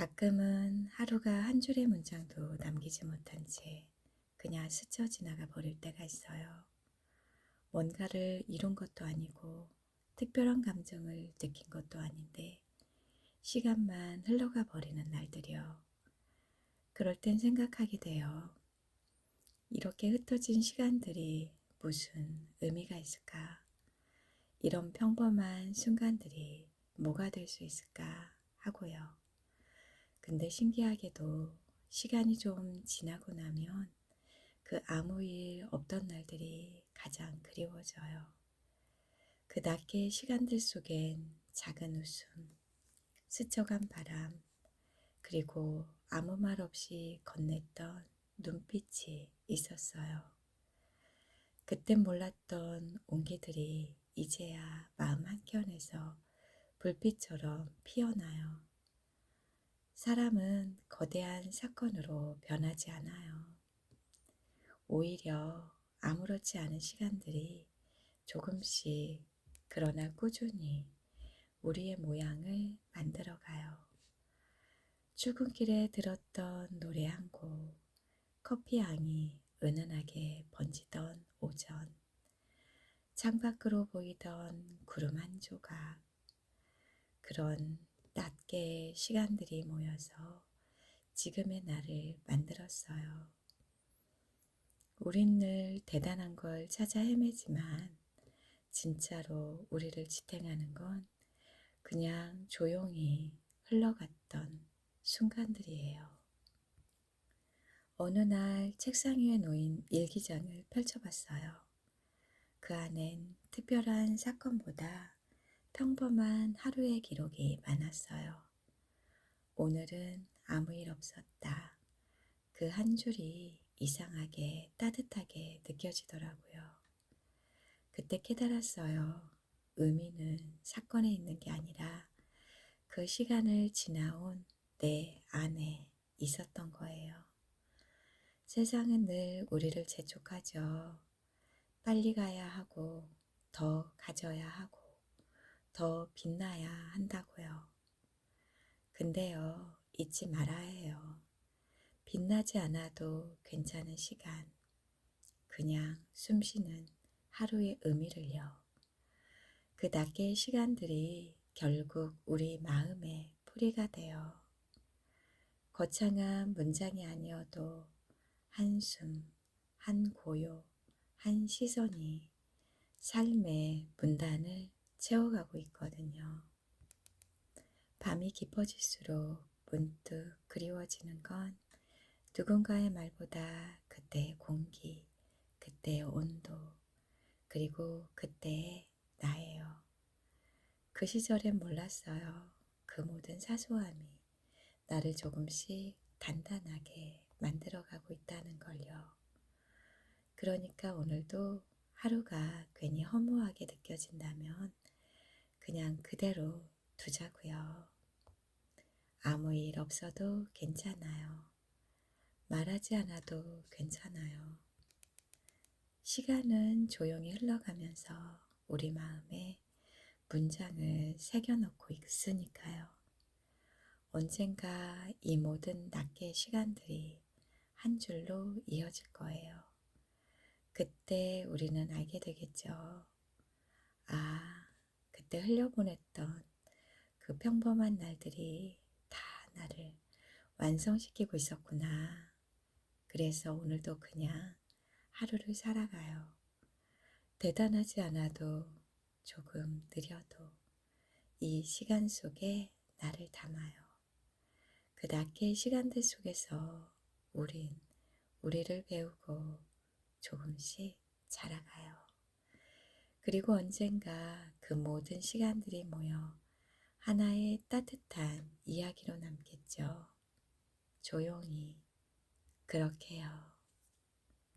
가끔은 하루가 한 줄의 문장도 남기지 못한 채 그냥 스쳐 지나가 버릴 때가 있어요. 뭔가를 이룬 것도 아니고 특별한 감정을 느낀 것도 아닌데 시간만 흘러가 버리는 날들이요. 그럴 땐 생각하게 돼요. 이렇게 흩어진 시간들이 무슨 의미가 있을까? 이런 평범한 순간들이 뭐가 될 수 있을까 하고요. 근데 신기하게도 시간이 좀 지나고 나면 그 아무 일 없던 날들이 가장 그리워져요. 그 낮게 시간들 속엔 작은 웃음, 스쳐간 바람, 그리고 아무 말 없이 건넸던 눈빛이 있었어요. 그땐 몰랐던 온기들이 이제야 마음 한켠에서 불빛처럼 피어나요. 사람은 거대한 사건으로 변하지 않아요. 오히려 아무렇지 않은 시간들이 조금씩 그러나 꾸준히 우리의 모양을 만들어 가요. 출근길에 들었던 노래 한 곡, 커피 향이 은은하게 번지던 오전, 창밖으로 보이던 구름 한 조각, 그런 낮게 시간들이 모여서 지금의 나를 만들었어요. 우린 늘 대단한 걸 찾아 헤매지만 진짜로 우리를 지탱하는 건 그냥 조용히 흘러갔던 순간들이에요. 어느 날 책상 위에 놓인 일기장을 펼쳐봤어요. 그 안엔 특별한 사건보다 평범한 하루의 기록이 많았어요. 오늘은 아무 일 없었다. 그 한 줄이 이상하게 따뜻하게 느껴지더라고요. 그때 깨달았어요. 의미는 사건에 있는 게 아니라 그 시간을 지나온 내 안에 있었던 거예요. 세상은 늘 우리를 재촉하죠. 빨리 가야 하고, 더 가져야 하고, 더 빛나야 한다고요. 근데요, 잊지 말아야 해요. 빛나지 않아도 괜찮은 시간. 그냥 숨 쉬는 하루의 의미를요. 그 낮게 시간들이 결국 우리 마음의 뿌리가 되어 거창한 문장이 아니어도 한숨, 한 고요, 한 시선이 삶의 문단을 채워가고 있거든요. 밤이 깊어질수록 문득 그리워지는 건 누군가의 말보다 그때의 공기, 그때의 온도, 그리고 그때의 나예요. 그 시절엔 몰랐어요. 그 모든 사소함이 나를 조금씩 단단하게 만들어가고 있다는 걸요. 그러니까 오늘도 하루가 괜히 허무하게 느껴진다면 그냥 그대로 두자고요. 아무 일 없어도 괜찮아요. 말하지 않아도 괜찮아요. 시간은 조용히 흘러가면서 우리 마음에 문장을 새겨넣고 있으니까요. 언젠가 이 모든 낮게 시간들이 한 줄로 이어질 거예요. 그때 우리는 알게 되겠죠. 아, 그때 흘려보냈던 그 평범한 날들이 다 나를 완성시키고 있었구나. 그래서 오늘도 그냥 하루를 살아가요. 대단하지 않아도 조금 느려도 이 시간 속에 나를 담아요. 그 낮게 시간들 속에서 우린 우리를 배우고 조금씩 자라가요. 그리고 언젠가 그 모든 시간들이 모여 하나의 따뜻한 이야기로 남겠죠. 조용히 그렇게요.